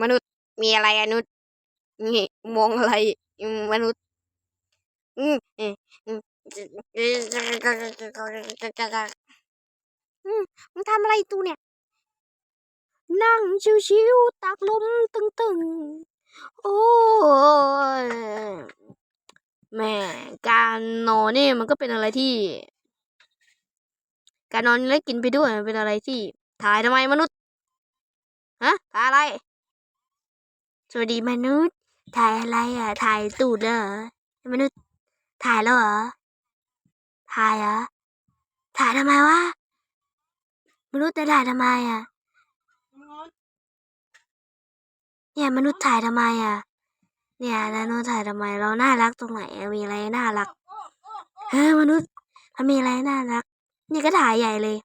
มนุษย์มีอะไรอนุษย์นี่มองอะไรมนุษย์อืมอืมอืมมึงทำอะไรตูเนี่ย นั่งชิวๆตักลมตึงๆ โอ้ยแม่การนอนนี่มันก็เป็นอะไรที่ การนอนและกินไปด้วยมันเป็นอะไรที่ ถ่ายทำไมมนุษย์ฮะถ่าย อะไร สวัสดีมนุษย์ ถ่ายอะไรอะ ถ่ายตูดเหรอ มนุษย์ ถ่ายแล้วเหรอ ถ่ายเหรอ ถ่ายทำไมวะ มนุษย์จะถ่ายทำไมอะ เนี่ยมนุษย์ถ่ายทำไมอะ เนี่ยแล้วมนุษย์ถ่ายทำไม เราน่ารักตรงไหน มีอะไรน่ารัก เฮ้ยมนุษย์ถ้ามีอะไรน่ารัก นี่ก็ถ่ายใหญ่เลย